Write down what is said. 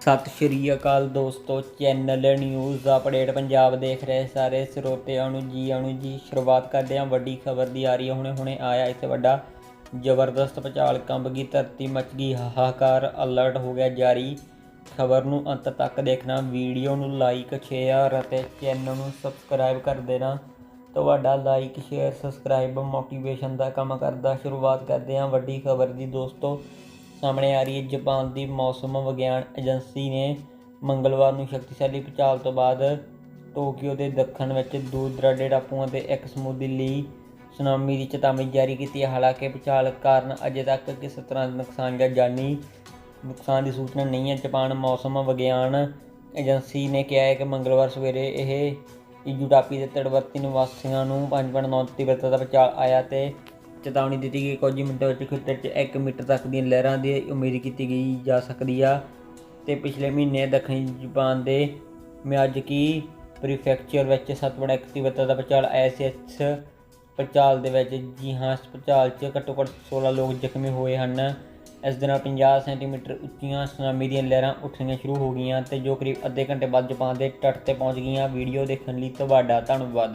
ਸਤਿ ਸ਼੍ਰੀ ਅਕਾਲ ਦੋਸਤੋ channel news update Punjab ਦੇਖ ਰਹੇ ਸਾਰੇ ਸਰੋਤਿਆਂ ਨੂੰ ਜੀ ਆਣੂ ਜੀ। ਸ਼ੁਰੂਆਤ ਕਰਦੇ ਹਾਂ, ਵੱਡੀ ਖਬਰ ਦੀ ਆ ਰਹੀ ਹੈ ਹੁਣੇ ਹੁਣੇ ਆਇਆ ਇੱਥੇ ਵੱਡਾ ਜ਼ਬਰਦਸਤ ਭਚਾਲ ਕੰਬ ਗਈ, ਧਰਤੀ ਮਚ ਗਈ, ਹਾਹਾਕਾਰ ਅਲਰਟ ਹੋ ਗਿਆ ਜਾਰੀ। ਖਬਰ ਨੂੰ ਅੰਤ ਤੱਕ ਦੇਖਣਾ, ਵੀਡੀਓ ਨੂੰ ਲਾਈਕ ਸ਼ੇਅਰ ਅਤੇ ਚੈਨਲ ਨੂੰ ਸਬਸਕ੍ਰਾਈਬ ਕਰ ਦੇਣਾ। ਤੁਹਾਡਾ ਲਾਈਕ ਸ਼ੇਅਰ ਸਬਸਕ੍ਰਾਈਬ ਮੋਟੀਵੇਸ਼ਨ ਦਾ ਕੰਮ ਕਰਦਾ। ਸ਼ੁਰੂਆਤ ਕਰਦੇ ਹਾਂ ਵੱਡੀ ਖਬਰ ਦੀ ਦੋਸਤੋ ਸਾਹਮਣੇ ਆ ਰਹੀ ਹੈ। ਜਾਪਾਨ ਦੀ ਮੌਸਮ ਵਿਗਿਆਨ ਏਜੰਸੀ ਨੇ ਮੰਗਲਵਾਰ ਨੂੰ ਸ਼ਕਤੀਸ਼ਾਲੀ ਭੂਚਾਲ ਤੋਂ ਬਾਅਦ ਟੋਕੀਓ ਦੇ ਦੱਖਣ ਵਿੱਚ ਦੂਰ ਦਰਾਡੇ ਟਾਪੂਆਂ ਤੇ ਇੱਕ ਸਮੁੰਦਰੀ ਲਈ ਸੁਨਾਮੀ ਦੀ ਚੇਤਾਵਨੀ ਜਾਰੀ ਕੀਤੀ ਹੈ। ਹਾਲਾਂਕਿ ਭੂਚਾਲ ਕਾਰਨ ਅਜੇ ਤੱਕ ਕਿਸੇ ਤਰ੍ਹਾਂ ਦਾ ਨੁਕਸਾਨ ਜਾਂ ਜਾਨੀ ਨੁਕਸਾਨ ਦੀ ਸੂਚਨਾ ਨਹੀਂ ਹੈ। ਜਾਪਾਨ ਮੌਸਮ ਵਿਗਿਆਨ ਏਜੰਸੀ ਨੇ ਕਿਹਾ ਹੈ ਕਿ ਮੰਗਲਵਾਰ ਸਵੇਰੇ ਇਹ ਇਜੂ ਦੇ ਤੜਵਰਤੀ ਨਿਵਾਸੀਆਂ ਨੂੰ 5.9 ਤੀਬਰਤਾ ਦਾ ਭੂਚਾਲ ਆਇਆ ਤੇ ਚੇਤਾਵਨੀ ਦਿੱਤੀ ਗਈ। ਕੁਝ ਮਿੰਟਾਂ ਵਿੱਚ ਖੇਤਰ 'ਚ 1 ਮੀਟਰ ਤੱਕ ਦੀਆਂ ਲਹਿਰਾਂ ਦੀ ਉਮੀਦ ਕੀਤੀ ਗਈ ਜਾ ਸਕਦੀ ਆ ਤੇ ਪਿਛਲੇ ਮਹੀਨੇ ਦੱਖਣੀ ਜਾਪਾਨ ਦੇ ਮਿਆਜ਼ਕੀ ਪ੍ਰੀਫੈਕਚਰ ਵਿੱਚ 7.1 ਤੀਬਰਤਾ ਦਾ ਭੂਚਾਲ ਆਇਆ ਸੀ ਇਸ ਭੂਚਾਲ ਦੇ ਵਿੱਚ ਜੀ ਹਾਂ, ਇਸ ਭੂਚਾਲ 'ਚ ਘੱਟੋ ਘੱਟ 16 ਲੋਕ ਜ਼ਖਮੀ ਹੋਏ ਹਨ। ਇਸ ਦੇ ਨਾਲ 50 ਸੈਂਟੀਮੀਟਰ ਉੱਚੀਆਂ ਸੁਨਾਮੀ ਦੀਆਂ ਲਹਿਰਾਂ ਉੱਠਣੀਆਂ ਸ਼ੁਰੂ ਹੋ ਗਈਆਂ ਤੇ ਜੋ ਕਰੀਬ ਅੱਧੇ ਘੰਟੇ ਬਾਅਦ ਜਾਪਾਨ ਦੇ ਤੱਟ ਤੇ ਪਹੁੰਚ ਗਈਆਂ। ਵੀਡੀਓ ਦੇਖਣ ਲਈ ਤੁਹਾਡਾ ਧੰਨਵਾਦ।